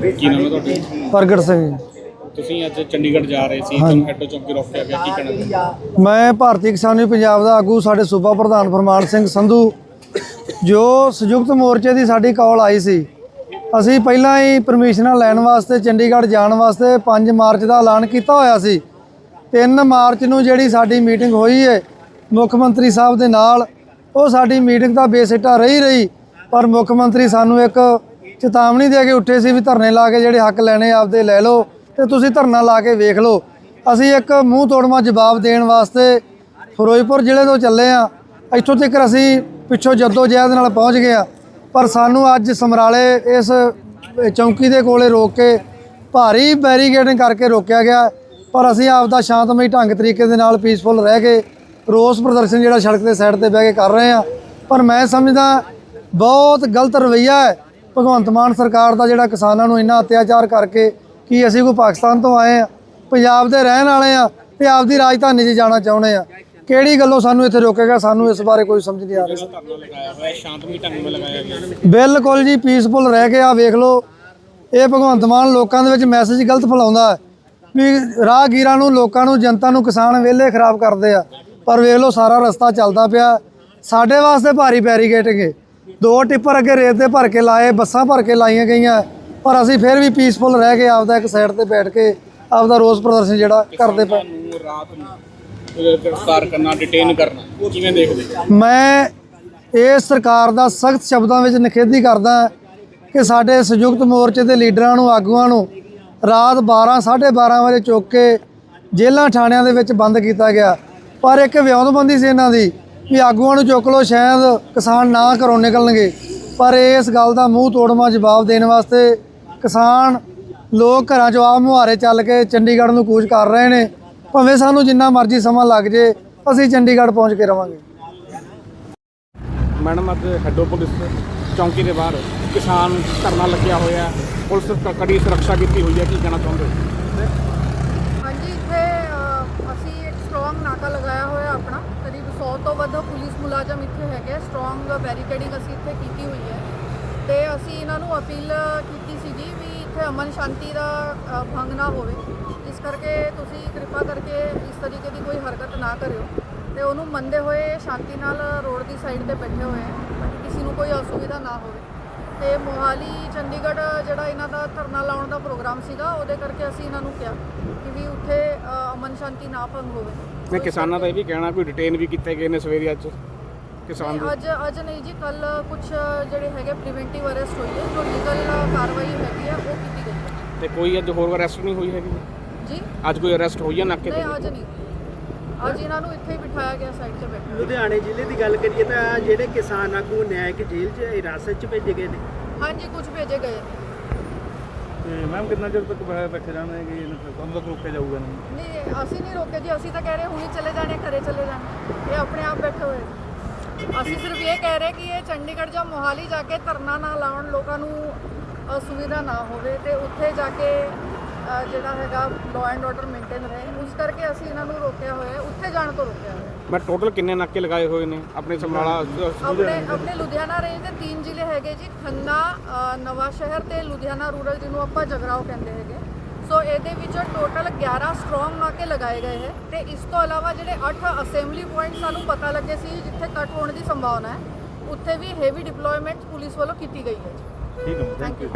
ਕੀ ਨਾਮ ਹੈ ਤੁਹਾਡਾ? ਪ੍ਰਗਟ ਸਿੰਘ। ਤੁਸੀਂ ਅੱਜ ਚੰਡੀਗੜ੍ਹ ਜਾ ਰਹੇ ਸੀ ਤੁਹਾਨੂੰ ਹੈਡੋ ਚੌਂਕੀ ਰੋਕਿਆ ਗਿਆ ਕੀ ਕਹਿਣਾ ਚਾਹੁੰਦੇ ਮੈਂ ਭਾਰਤੀ ਕਿਸਾਨੀ ਪੰਜਾਬ ਦਾ ਆਗੂ ਸਾਡੇ ਸੂਬਾ ਪ੍ਰਧਾਨ ਫਰਮਾਨ ਸਿੰਘ ਸੰਧੂ ਜੋ ਸੰਯੁਕਤ ਮੋਰਚੇ ਦੀ ਸਾਡੀ ਕਾਲ ਆਈ ਸੀ। ਅਸੀਂ ਪਹਿਲਾਂ ਹੀ ਪਰਮਿਸ਼ਨਾਂ ਲੈਣ ਵਾਸਤੇ ਚੰਡੀਗੜ੍ਹ ਜਾਣ ਵਾਸਤੇ 5 ਮਾਰਚ ਦਾ ਐਲਾਨ ਕੀਤਾ ਹੋਇਆ ਸੀ। 3 ਮਾਰਚ ਨੂੰ ਜਿਹੜੀ ਸਾਡੀ ਮੀਟਿੰਗ ਹੋਈ ਹੈ ਮੁੱਖ ਮੰਤਰੀ ਸਾਹਿਬ ਦੇ ਨਾਲ ਉਹ ਸਾਡੀ ਮੀਟਿੰਗ ਦਾ ਬੇਸਿੱਟਾ ਰਹੀ ਰਹੀ ਪਰ ਮੁੱਖ ਮੰਤਰੀ ਸਾਨੂੰ ਇੱਕ ਚੇਤਾਵਨੀ ਦੇ ਕੇ ਉੱਠੇ ਸੀ ਵੀ ਧਰਨੇ ਲਾ ਕੇ ਜਿਹੜੇ ਹੱਕ ਲੈਣੇ ਆਪਦੇ ਲੈ ਲਓ ਤੇ ਤੁਸੀਂ ਧਰਨਾ ਲਾ ਕੇ ਵੇਖ ਲਓ। ਅਸੀਂ ਇੱਕ ਮੂੰਹ ਤੋੜਮਾ ਜਵਾਬ ਦੇਣ ਵਾਸਤੇ ਫਿਰੋਜ਼ਪੁਰ ਜ਼ਿਲ੍ਹੇ ਤੋਂ ਚੱਲੇ ਆ ਇੱਥੋਂ ਤੱਕ ਅਸੀਂ ਪਿੱਛੋਂ ਜੱਦੋ ਜਹਿਦ ਨਾਲ ਪਹੁੰਚ ਗਏ ਆ ਪਰ ਸਾਨੂੰ ਅੱਜ ਸਮਰਾਲੇ ਇਸ ਚੌਂਕੀ ਦੇ ਕੋਲੇ ਰੋਕ ਕੇ ਭਾਰੀ ਬੈਰੀਕੇਡਿੰਗ ਕਰਕੇ ਰੋਕਿਆ ਗਿਆ। ਪਰ ਅਸੀਂ ਆਪਦਾ ਸ਼ਾਂਤਮਈ ਢੰਗ ਤਰੀਕੇ ਦੇ ਨਾਲ ਪੀਸਫੁਲ ਰਹਿ ਕੇ ਰੋਸ ਪ੍ਰਦਰਸ਼ਨ ਜਿਹੜਾ ਸੜਕ ਦੇ ਸਾਈਡ ਤੇ ਬਹਿ ਕੇ ਕਰ ਰਹੇ ਆ ਪਰ ਮੈਂ ਸਮਝਦਾ ਬਹੁਤ ਗਲਤ ਰਵੱਈਆ ਹੈ ਭਗਵੰਤ ਮਾਨ ਸਰਕਾਰ ਦਾ ਜਿਹੜਾ ਕਿਸਾਨਾਂ ਨੂੰ ਇੰਨਾ ਅਤਿਆਚਾਰ ਕਰਕੇ ਕੀ ਅਸੀਂ ਕੋਈ ਪਾਕਿਸਤਾਨ ਤੋਂ ਆਏ ਆ ਪੰਜਾਬ ਦੇ ਰਹਿਣ ਵਾਲੇ ਆ ਤੇ ਆਪਦੀ ਰਾਜਧਾਨੀ 'ਚ ਜਾਣਾ ਚਾਹੁੰਦੇ ਆ ਕਿਹੜੀ ਗੱਲੋਂ ਸਾਨੂੰ ਇੱਥੇ ਰੋਕੇਗਾ? ਸਾਨੂੰ ਇਸ ਬਾਰੇ ਕੋਈ ਸਮਝ ਨਹੀਂ ਆ ਰਹੀ। ਬਿਲਕੁਲ ਜੀ ਪੀਸਫੁਲ ਰਹਿ ਕੇ ਆ ਵੇਖ ਲਓ। ਇਹ ਭਗਵੰਤ ਮਾਨ ਲੋਕਾਂ ਦੇ ਵਿੱਚ ਮੈਸੇਜ ਗਲਤ ਫੈਲਾਉਂਦਾ ਵੀ ਰਾਹਗੀਰਾਂ ਨੂੰ, ਲੋਕਾਂ ਨੂੰ, ਜਨਤਾ ਨੂੰ ਕਿਸਾਨ ਵਿਹਲੇ ਖਰਾਬ ਕਰਦੇ ਆ। ਪਰ ਵੇਖ ਲਓ, ਸਾਰਾ ਰਸਤਾ ਚੱਲਦਾ ਪਿਆ। ਸਾਡੇ ਵਾਸਤੇ ਭਾਰੀ ਬੈਰੀਗੇਟਿੰਗ ਹੈ ਦੋ ਟਿੱਪਰ ਅੱਗੇ ਰੇਤ ਦੇ ਭਰ ਕੇ ਲਾਏ ਬੱਸਾਂ ਭਰ ਕੇ ਲਾਈਆਂ ਗਈਆਂ। ਪਰ ਅਸੀਂ ਫਿਰ ਵੀ ਪੀਸਫੁਲ ਰਹਿ ਕੇ ਆਪਦਾ ਇੱਕ ਸਾਈਡ ਤੇ ਬੈਠ ਕੇ ਆਪਦਾ ਰੋਸ ਪ੍ਰਦਰਸ਼ਨ ਜਿਹੜਾ ਕਰਦੇ ਪਏ। ਨੂੰ ਰਾਤ ਨੂੰ ਅਹ, ਗ੍ਰਿਫਤਾਰ ਕਰਨਾ ਡਿਟੇਨ ਕਰਨਾ ਕਿਵੇਂ ਦੇਖਦੇ ਮੈਂ ਇਸ ਸਰਕਾਰ ਦਾ ਸਖਤ ਸ਼ਬਦਾਂ ਵਿੱਚ ਨਿਖੇਧੀ ਕਰਦਾ ਕਿ ਸਾਡੇ ਸੰਯੁਕਤ ਮੋਰਚੇ ਦੇ ਲੀਡਰਾਂ ਨੂੰ ਆਗੂਆਂ ਨੂੰ ਰਾਤ 12 12:30 ਵਜੇ ਚੁੱਕ ਕੇ ਜੇਲ੍ਹਾਂ ਥਾਣਿਆਂ ਦੇ ਵਿੱਚ ਬੰਦ ਕੀਤਾ ਗਿਆ। ਪਰ ਇੱਕ ਵਿਉਂਤਬੰਦੀ ਸੀ ਇਹਨਾਂ ਦੀ ਵੀ ਆਗੂਆਂ ਨੂੰ ਚੁੱਕ ਲਓ ਸ਼ਾਇਦ ਕਿਸਾਨ ਨਾ ਘਰੋਂ ਨਿਕਲਣਗੇ। ਪਰ ਇਸ ਗੱਲ ਦਾ ਮੂੰਹ ਤੋੜਮਾ ਜਵਾਬ ਦੇਣ ਵਾਸਤੇ ਕਿਸਾਨ ਲੋਕ ਘਰਾਂ ਚੋਂ ਮੁਹਾਰੇ ਚੱਲ ਕੇ ਚੰਡੀਗੜ੍ਹ ਨੂੰ ਕੂਚ ਕਰ ਰਹੇ ਨੇ। ਭਾਵੇਂ ਸਾਨੂੰ ਜਿੰਨਾ ਮਰਜ਼ੀ ਸਮਾਂ ਲੱਗ ਜੇ ਅਸੀਂ ਚੰਡੀਗੜ੍ਹ ਪਹੁੰਚ ਕੇ ਰਵਾਂਗੇ। ਮੈਡਮ ਅੱਜ ਹੈਡੋ ਪੁਲਿਸ ਚੌਂਕੀ ਦੇ ਬਾਹਰ ਕਿਸਾਨ ਧਰਨਾ ਲੱਗਿਆ ਹੋਇਆ। ਹੈ। ਪੁਲਿਸ ਕ- ਕੜੀ ਸੁਰੱਖਿਆ ਕੀਤੀ ਹੋਈ ਹੈ ਕੀ ਕਹਿਣਾ ਚਾਹੁੰਦੇ ਹੋ? ਹਾਂਜੀ ਇੱਥੇ ਅ, ਅਸੀਂ ਇੱਕ ਸਟਰੋਂਗ ਨਾਕਾ ਲਗਾਇਆ ਹੋਇਆ ਆਪਣਾ ਕਰੀਬ 100 ਤੋਂ ਵੱਧ ਪੁਲਿਸ ਮੁਲਾਜ਼ਮ ਇੱਥੇ ਹੈਗੇ ਸਟਰੋਂਗ ਬੈਰੀਕੇਡਿੰਗ ਅਸੀਂ ਇੱਥੇ ਕੀਤੀ ਹੋਈ ਹੈ। ਤੇ ਅਸੀਂ ਇਹਨਾਂ ਨੂੰ ਅਪੀਲ ਕੀਤੀ ਸੀਗੀ ਵੀ ਇੱਥੇ ਅਮਨ ਸ਼ਾਂਤੀ ਦਾ ਭੰਗ ਨਾ ਹੋਵੇ। ਇਸ ਕਰਕੇ ਤੁਸੀਂ ਕਿਰਪਾ ਕਰਕੇ ਇਸ ਤਰੀਕੇ ਦੀ ਕੋਈ ਹਰਕਤ ਨਾ ਕਰਿਓ। ਤੇ ਉਹਨੂੰ ਮੰਨਦੇ ਹੋਏ ਸ਼ਾਂਤੀ ਨਾਲ ਰੋਡ ਦੀ ਸਾਈਡ ਤੇ ਬੈਠੇ ਹੋਏ ਹੈ ਕਿਸੇ ਨੂੰ ਕੋਈ ਅਸੁਵਿਧਾ ਨਾ ਹੋਵੇ। ਤੇ ਮੋਹਾਲੀ, ਚੰਡੀਗੜ੍ਹ ਜਿਹੜਾ ਇਹਨਾਂ ਦਾ ਧਰਨਾ ਲਾਉਣ ਦਾ ਪ੍ਰੋਗਰਾਮ ਸੀਗਾ, ਉਹਦੇ ਕਰਕੇ ਅਸੀਂ ਇਹਨਾਂ ਨੂੰ ਕਿਹਾ ਕਿ ਵੀ ਉੱਥੇ ਅਮਨ ਸ਼ਾਂਤੀ ਨਾ ਭੰਗ ਹੋਵੇ। ਮੈਂ ਕਿਸਾਨਾਂ ਦਾ ਇਹ ਵੀ ਕਹਿਣਾ ਕੋਈ ਡਿਟੇਨ ਵੀ ਕੀਤੇ ਗਏ ਨੇ ਸਵੇਰੇ ਅੱਜ ਕਿਸਾਨ ਨਹੀਂ, ਦੇ। ਅੱਜ ਅੱਜ ਨਹੀਂ ਜੀ ਕੱਲ ਕੁਝ ਜਿਹੜੇ ਹੈਗੇ ਪ੍ਰੀਵੈਂਟਿਵ ਅਰੈਸਟ ਹੋਈ ਹੈ ਜੋ ਲੀਗਲ ਕਾਰਵਾਈ ਹੈਗੀ ਹੈ ਉਹ ਕੀਤੀ ਗਈ ਹੈ। ਤੇ ਕੋਈ ਅੱਜ ਹੋਰ ਅਰੈਸਟ ਨਹੀਂ ਹੋਈ ਹੈਗੀ? ਜੀ? ਅੱਜ ਕੋਈ ਅਰੈਸਟ ਹੋਈ ਹੈ ਨਾਕੇ ਤੇ? ਨਹੀਂ ਅੱਜ ਨਹੀਂ। ਅੱਜ ਇਹਨਾਂ ਨੂੰ ਇੱਥੇ ਹੀ ਬਿਠਾਇਆ ਗਿਆ ਸਾਈਡ ਤੇ ਬੈਠੇ। ਲੁਧਿਆਣੇ ਜ਼ਿਲ੍ਹੇ ਦੀ ਗੱਲ ਕਰੀਏ ਤਾਂ ਜਿਹੜੇ ਕਿਸਾਨ ਆਗੂ ਨਿਆਇਕ ਜੇਲ੍ਹ 'ਚ ਹਿਰਾਸਤ 'ਚ ਭੇਜੇ ਗਏ ਨੇ? ਹਾਂਜੀ ਕੁਝ ਭੇਜੇ ਗਏ ਨੇ। ਤੇ ਮੈਮ ਕਿੰਨਾ ਚਿਰ ਤੱਕ ਬੈ- ਬੈਠੇ ਰਹਿਣਗੇ ਇਹਨਾਂ ਕਦੋਂ ਤੱਕ ਰੋਕਿਆ ਜਾਊਗਾ ਇਹਨਾਂ ਨੂੰ? ਨਹੀਂ ਅਸੀਂ ਨਹੀਂ ਰੋਕੇ ਜੀ ਅਸੀਂ ਤਾਂ ਕਹਿ ਰਹੇ ਹੁਣੀ ਚਲੇ ਜਾਣੇ ਘਰੇ ਚਲੇ ਜਾਣੇ। ਇਹ ਆਪਣੇ ਆਪ ਬੈਠੇ ਹੋਏ। ਨੇ। ਅਸੀਂ ਸਿਰਫ ਇਹ ਕਹਿ ਰਹੇ ਕਿ ਇਹ ਚੰਡੀਗੜ੍ਹ ਜਾਂ ਮੋਹਾਲੀ ਜਾ ਕੇ ਧਰਨਾ ਨਾ ਲਾਉਣ ਲੋਕਾਂ ਨੂੰ ਅਸੁਵਿਧਾ ਨਾ ਹੋਵੇ ਤੇ ਉੱਥੇ ਜਾ ਕੇ ਅ, ਜਿਹੜਾ ਹੈਗਾ ਲਾਅ ਐਂਡ ਆਰਡਰ ਮੇਨਟੇਨ ਰਹੇ। ਉਸ ਕਰਕੇ ਅਸੀਂ ਇਹਨਾਂ ਨੂੰ ਰੋਕਿਆ ਹੋਇਆ ਹੈ ਉੱਥੇ ਜਾਣ ਤੋਂ ਰੋਕਿਆ ਹੋਇਆ ਹੈ। ਮੈਂ ਟੋਟਲ ਕਿੰਨੇ ਨਾਕੇ ਲਗਾਏ ਹੋਏ ਨੇ? ਆਪਣੇ ਸਮਰਾਲਾ ਆਪਣੇ ਆਪਣੇ ਲੁਧਿਆਣਾ ਰੇਂਜ ਦੇ ਤਿੰਨ ਜ਼ਿਲ੍ਹੇ ਹੈਗੇ ਜੀ ਖੰਨਾ ਨਵਾਂ ਸ਼ਹਿਰ ਤੇ ਲੁਧਿਆਣਾ ਰੂਰਲ ਜਿਹਨੂੰ ਆਪਾਂ ਜਗਰਾਓ ਕਹਿੰਦੇ ਹੈਗੇ। ਸੋ ਇਹਦੇ ਵਿੱਚ ਟੋਟਲ 11 ਸਟਰੋਂਗ ਨਾਕੇ ਲਗਾਏ ਗਏ ਹੈ ਤੇ ਇਸ ਤੋਂ ਇਲਾਵਾ ਜਿਹੜੇ 8 ਅਸੈਂਬਲੀ ਪੁਆਇੰਟ ਸਾਨੂੰ ਪਤਾ ਲੱਗੇ ਸੀ ਜਿੱਥੇ ਕੱਟ ਹੋਣ ਦੀ ਸੰਭਾਵਨਾ ਹੈ ਉੱਥੇ ਵੀ ਹੈਵੀ ਡਿਪਲੋਇਮੈਂਟ ਪੁਲਿਸ ਵੱਲੋਂ ਕੀਤੀ ਗਈ ਹੈ ਜੀ। ਠੀਕ ਹੈ ਥੈਂਕ ਯੂ